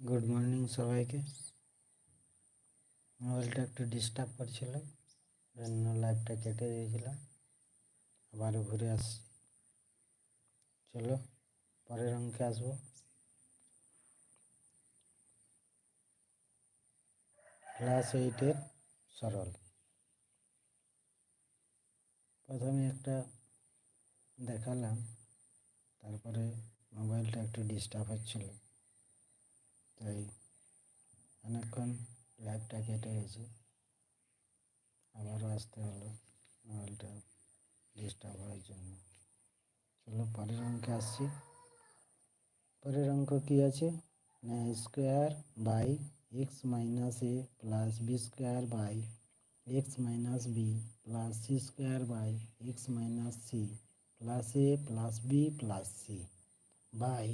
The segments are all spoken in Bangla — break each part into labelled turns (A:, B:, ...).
A: গুড মর্নিং সবাইকে। মোবাইলটা একটু ডিস্টার্ব করছিল, জন্য লাইভটা কেটে দিয়েছিলাম। আবারও ঘুরে আসছি। চলো, পরের অঙ্কে আসব। ক্লাস এইটের সরল। প্রথমে একটা দেখালাম, তারপরে মোবাইলটা একটু ডিস্টার্ব হচ্ছিল। তাই অনেকক্ষণ লাইভটা কেটে গেছে। আবারও আসতে হলো মোবাইলটা ডিস্টার্ব হওয়ার জন্য। চলো, পরের অঙ্কে আসছি। পরের অঙ্ক কী আছে? না square by x minus a plus b square by x minus b plus c square by x minus c plus a plus b plus c by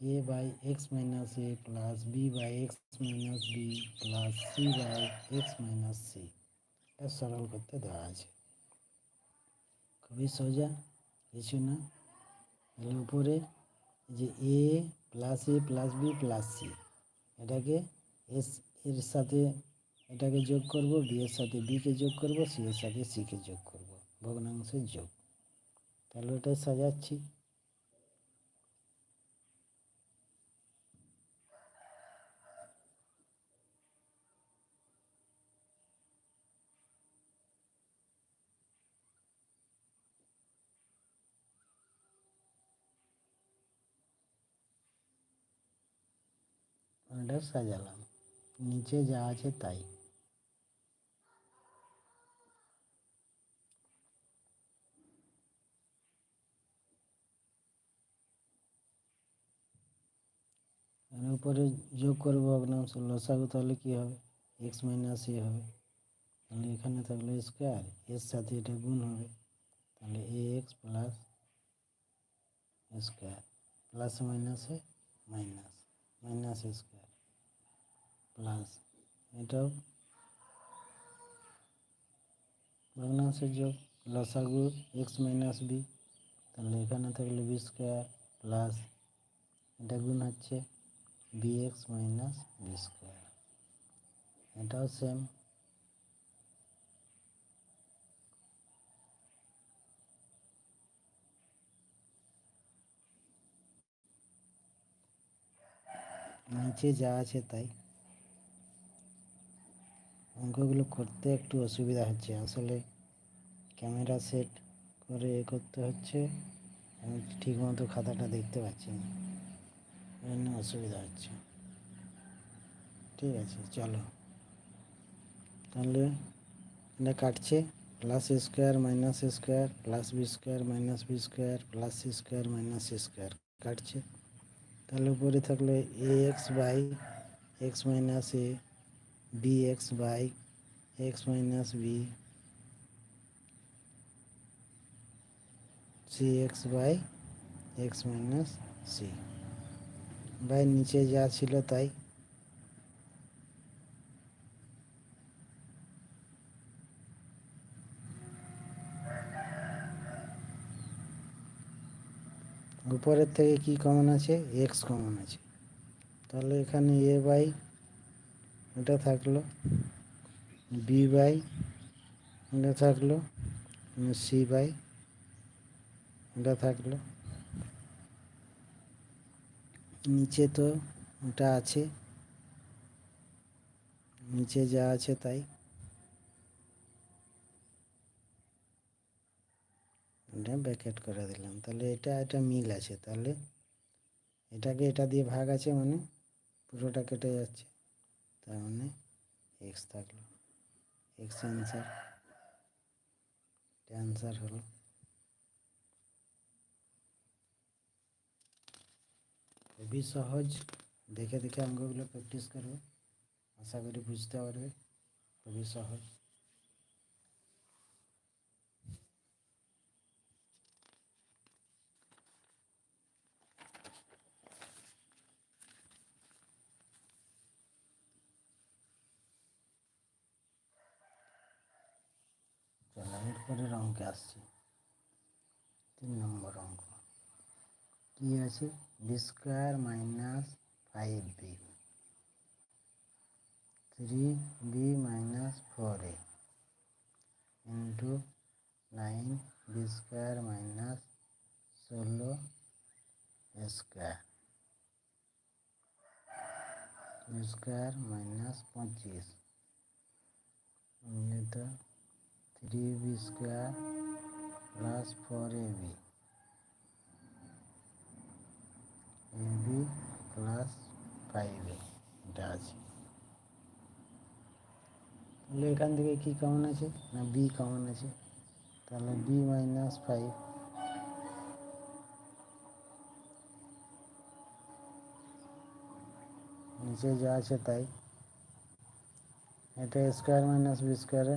A: a by x minus a plus b by x minus b plus c by x minus c এটা সরল করতে দেওয়া আছে খুবই সোজা কিছু না তাহলে উপরে যে A plus A plus B plus C এটাকে এস এর সাথে এটাকে যোগ করব বি এর সাথে বিকে যোগ করব সি এর সাথে সিকে যোগ করব ভগ্নাংশের যোগ তাহলে ওটাই সাজাচ্ছি ওটা সাজালাম। নিচে যা আছে তাই। এর উপরে যোগ করব ভগ্নাংশ লসাগু তাহলে কী হবে? এক্স মাইনাস এ হবে। তাহলে এখানে থাকলে স্কোয়ার, এর সাথে এটা গুণ হবে। তাহলে a x plus square, plus মাইনাসে মাইনাস মাইনাস স্কোয়ার। প্লাস এটাও ভগ্নাংশের যোগ লসাগু এক্স মাইনাস বি তাহলে এখানে থাকলে বি স্কোয়ার প্লাস এটা গুণ হচ্ছে B X minus B square এটাও সেম নিচে যা আছে তাই অঙ্কগুলো করতে একটু অসুবিধা হচ্ছে। আসলে ক্যামেরা সেট করে এ করতে হচ্ছে। আমি ঠিকমতো খাতাটা দেখতে পাচ্ছি না। জন্য অসুবিধা হচ্ছে। ঠিক আছে, চলো। তাহলে এটা কাটছে। Plus square minus square plus b square minus b square plus c square minus c square কাটছে। তাহলে উপরে থাকল a x by x minus a b x by x minus b c x by x minus c by নিচে যা ছিল তাই। উপরের থেকে কি কমন আছে? এক্স কমন আছে। তাহলে এখানে এ বাই এটা থাকল বি বাই এটা থাকল সি বাই এটা থাকল। নিচে তো ওটা আছে, নিচে যা আছে তাই। এটা ব্যাকেট করে দিলাম, তাহলে এটা এটা মিল আছে, তাহলে এটাকে এটা দিয়ে ভাগ আছে মানে পুরোটা কেটে যাচ্ছে। তার মানে এক্স থাকলো এক্স অ্যান্সার অ্যান্সার হলো খুবই সহজ দেখে দেখে অঙ্কগুলো প্র্যাকটিস করবে আশা করি বুঝতে পারবে খুবই সহজ অঙ্কে আসছি তিন নম্বর অঙ্ক কী আছে B square minus five B three B minus four A into nine B square minus ষোলো স্কোয়ার স্কোয়ার মাইনাস পঁচিশ তো three B square plus four A B A B plus five A এটা আছে তাহলে এখান থেকে কি কমন আছে না বি কমন আছে তাহলে বি মাইনাস ফাইভ নিচে যা আছে তাই এটা স্কোয়ার মাইনাস বি স্কোয়ারে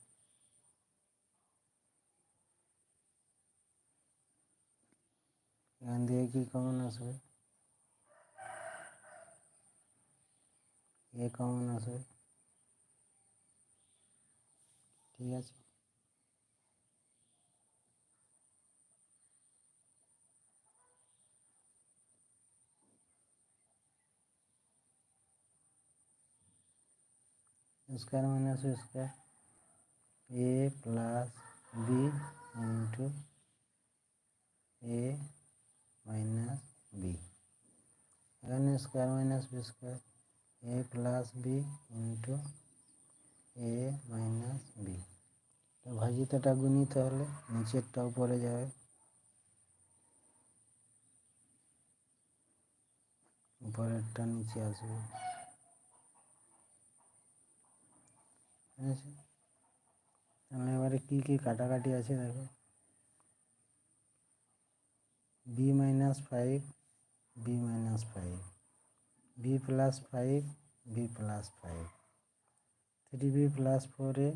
A: ध्यान दिए कि कॉमन आसवे ये कौन आसवे ठीक है उसका minus square a plus b into a minus B এখানে square minus B square A plus B into A minus B ভাজিতটা গুণিত হলে নিচেরটা উপরে যাবে উপরেরটা নিচে আসবে ঠিক আছে তাহলে এবারে কী কী কাটাকাটি আছে দেখো B minus five b minus five b plus five b plus five three b plus four a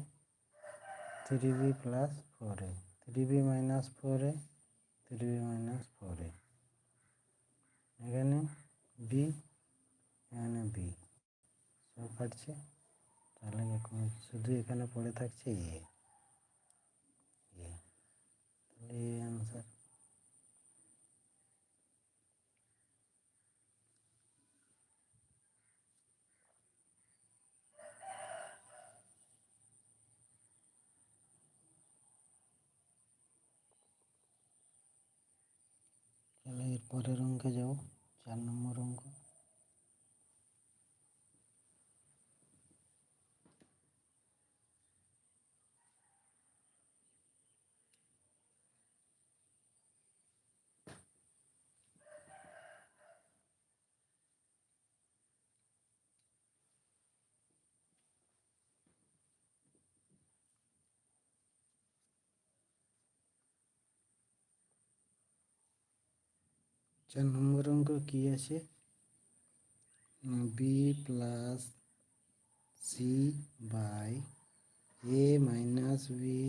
A: three b plus four a three b minus four a three b minus four a এখানে বি এখানে বি সব কাটছে তাহলে এখন শুধু এখানে পড়ে থাকছে এ এ তাহলে এ অ্যান্সার তাহলে এর পরের অঙ্কে যাও চার নম্বর অঙ্ক। চার নম্বর অঙ্ক কী আছে B plus C by A minus B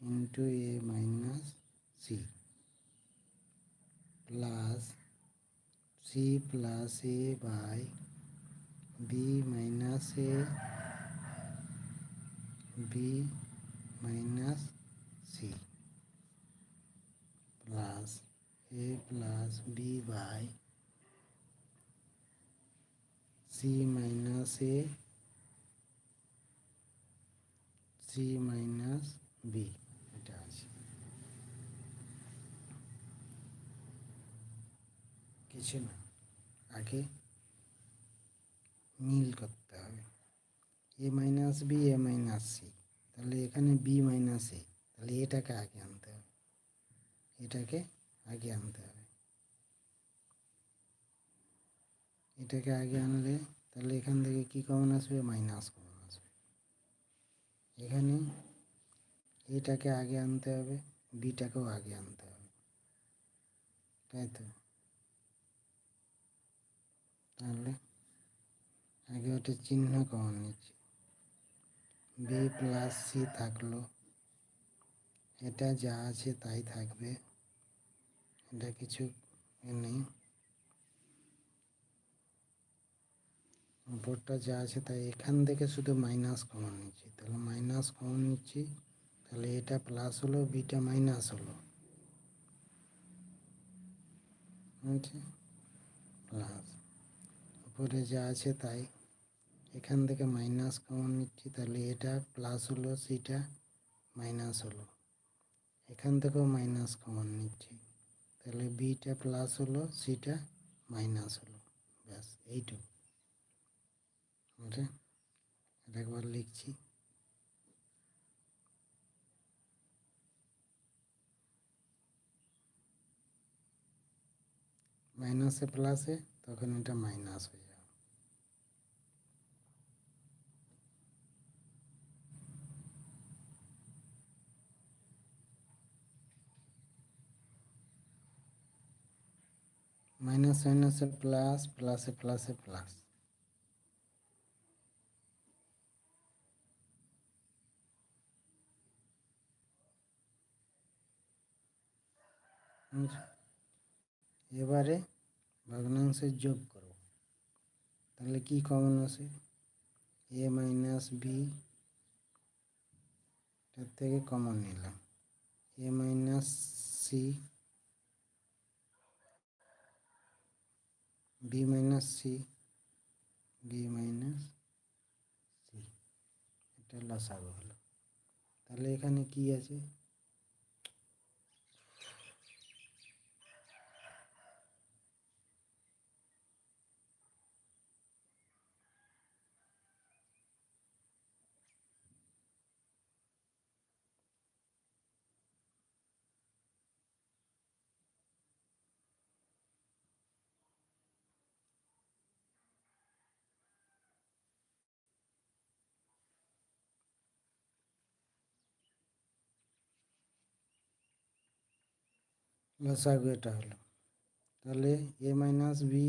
A: into A minus C plus C plus A by B minus A B minus C plus a plus b by c minus a, c minus b. এটা আছে। কিছু না। আগে মিল করতে হবে। A minus b a minus c তাহলে এখানে বি মাইনাস এ তাহলে এটাকে আগে আনতে হবে। এটাকে আগে আনতে হবে। এটাকে আগে আনলে তাহলে এখান থেকে কি কমন আসবে? মাইনাস কমন আসবে। এখানে এটাকে আগে আনতে হবে, বিটাকেও আগে আনতে হবে। তাই তো? তাহলে আগে ওটা চিহ্ন কমন নিচ্ছে। বি প্লাস সি থাকল। এটা যা আছে তাই থাকবে। এটা কিছু নেই। উপরটা যা আছে তাই এখান থেকে শুধু মাইনাস কমন নিচ্ছি। তাহলে মাইনাস কমন নিচ্ছি, তাহলে এটা প্লাস হলো, বিটা মাইনাস হলো। প্লাস উপরে যা আছে তাই এখান থেকে মাইনাস কমন নিচ্ছি, তাহলে এটা প্লাস হলো, সিটা মাইনাস হলো। এখান থেকেও মাইনাস কমন নিচ্ছি। তাহলে বিটা প্লাস হলো সিটা মাইনাস হলো। ব্যাস, এইটুকু। একবার লিখছি। মাইনাসে প্লাসে তখন এটা মাইনাস হয়ে যাবে। মাইনাস মাইনাসে প্লাস প্লাসে প্লাসে প্লাস এবারে ভগ্নাংশের যোগ করব তাহলে কি কমন আসে এ মাইনাস বি তার থেকে কমন নিলাম এ minus C b minus c b minus c এটা লসাগু হলো। তাহলে এখানে কি আছে? লসাগু এটা হলো। তাহলে a minus b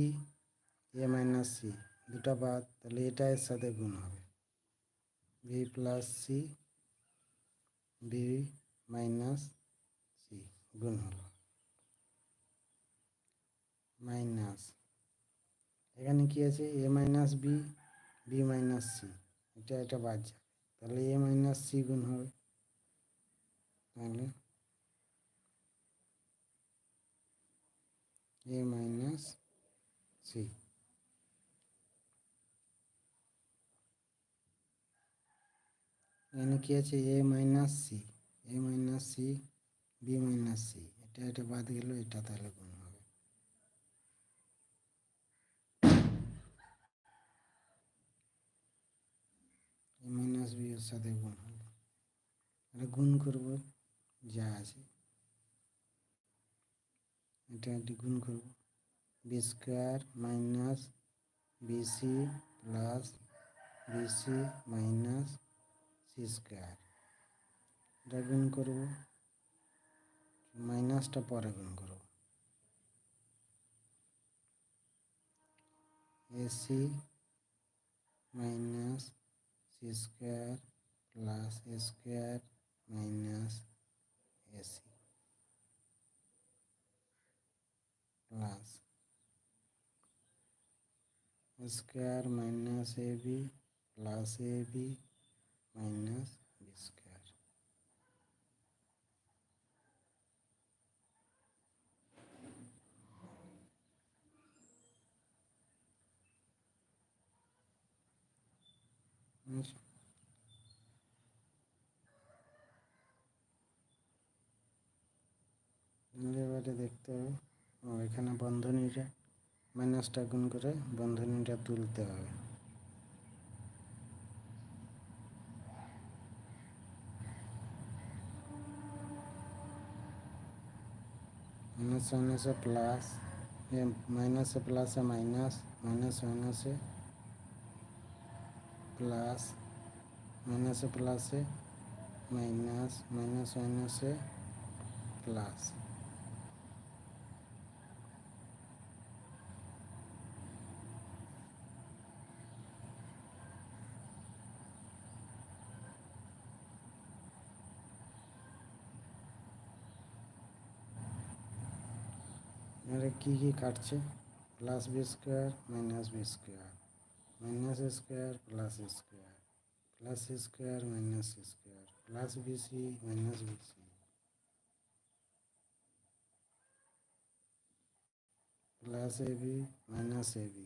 A: a minus c দুটা বাদ, তাহলে এটা এর সাথে গুণ হবে। B plus c b minus c গুণ হলো। মাইনাস এখানে কি আছে? A minus b b minus c এটা এটা বাদ যাবে তাহলে এ মাইনাস সি গুণ হবে। তাহলে এ মাইনাস সি এখানে কি আছে? A minus c a minus c b minus c এটা এটা বাদ গেল, এটা তাহলে গুণ হবে। এ মাইনাস বি এর সাথে গুণ হবে। এটা গুণ করব, যা আছে। এটা এটি গুণ করব। B square minus bc plus bc minus c square. এটা গুণ করব। মাইনাসটা পরে গুণ করব। Ac minus c square plus square minus ac. Plus square minus a b plus a b minus b square. वाले देखते हैं। ও এখানে বন্ধনীটা মাইনাসটা গুণ করে বন্ধনীটা তুলতে হবে। মাইনাস মাইনাসে প্লাস মাইনাসে প্লাসে মাইনাস মাইনাস মাইনাসে প্লাস মাইনাসে প্লাসে মাইনাস মাইনাস মাইনাসে প্লাস কী কী কাটছে plus B square minus B square minus square plus square plus square minus square plus BC minus BC plus A B minus A B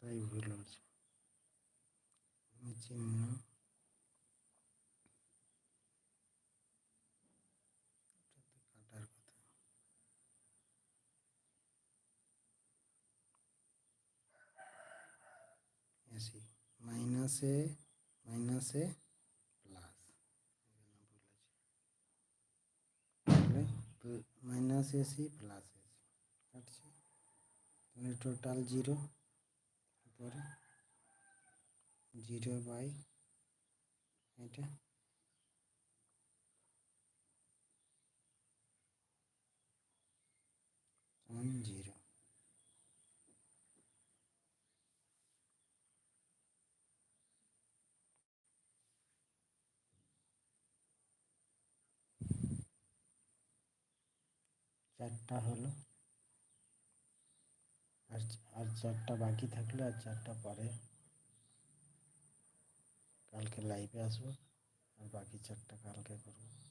A: তাই ভুল হচ্ছে চিহ্ন এসি মাইনাসে মাইনাসে plus. Minus ac plus ac কাটছে। তাহলে টোটাল জিরো তারপরে জিরো বাই এটা। জিরো চারটা হলো। আর আর চারটা বাকি থাকলে আর চারটা পরে। কালকে লাইভে আসব, আর বাকি চারটা কালকে করব।